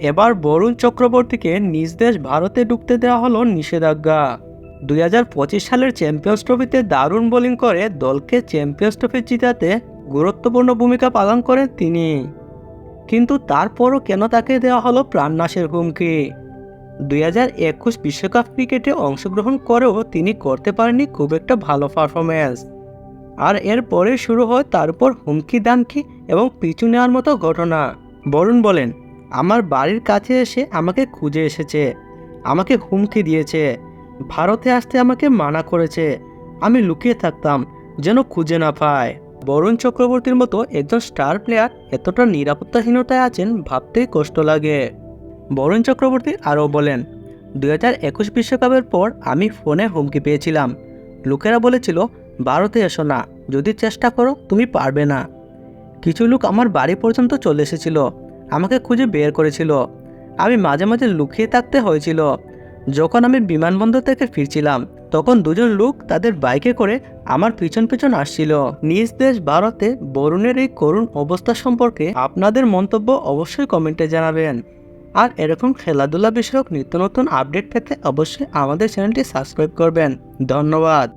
এবার বরুণ চক্রবর্তীকে নিজ দেশ ভারতে ঢুকতে দেওয়া হলো নিষেধাজ্ঞা। দুই হাজার পঁচিশ সালের চ্যাম্পিয়ন্স ট্রফিতে দারুণ বোলিং করে দলকে চ্যাম্পিয়ন্স ট্রফি জিতাতে গুরুত্বপূর্ণ ভূমিকা পালন করেন তিনি। কিন্তু তারপরও কেন তাকে দেওয়া হলো প্রাণনাশের হুমকি? দুই হাজার একুশ বিশ্বকাপ ক্রিকেটে অংশগ্রহণ করেও তিনি করতে পারেননি খুব একটা ভালো পারফরমেন্স আর এরপরে শুরু হয় তার উপর হুমকি দামকি এবং পিছু নেওয়ার মতো ঘটনা। বরুণ বলেন আমার বাড়ির কাছে এসে আমাকে খুঁজে এসেছে। আমাকে হুমকি দিয়েছে। ভারতে আসতে আমাকে মানা করেছে। আমি লুকিয়ে থাকতাম, যেন খুঁজে না পায় বরুণ চক্রবর্তীর মতো একজন স্টার প্লেয়ার এতটা নিরাপত্তাহীনতায় আছেন ভাবতেই কষ্ট লাগে। বরুণ চক্রবর্তী আরও বলেন দু হাজার একুশ বিশ্বকাপের পর আমি ফোনে হুমকি পেয়েছিলাম। লোকেরা বলেছিল, ভারতে এসো না, যদি চেষ্টা করো, তুমি পারবে না। কিছু লোক আমার বাড়ি পর্যন্ত চলে এসেছিল। আমাকে খুঁজে বের করেছিল। আমি মাঝে মাঝে লুকিয়ে থাকতে হয়েছিল। যখন আমি বিমানবন্দর থেকে ফিরছিলাম, তখন দুজন লোক তাদের বাইকে করে আমার পিছন পিছন আসছিল। নিজ দেশ ভারতে বরুণের এই করুণ অবস্থা সম্পর্কে আপনাদের মন্তব্য অবশ্যই কমেন্টে জানাবেন। আর এরকম খেলাধুলা বিষয়ক নিত্য নতুন আপডেট পেতে অবশ্যই আমাদের চ্যানেলটি সাবস্ক্রাইব করবেন। ধন্যবাদ।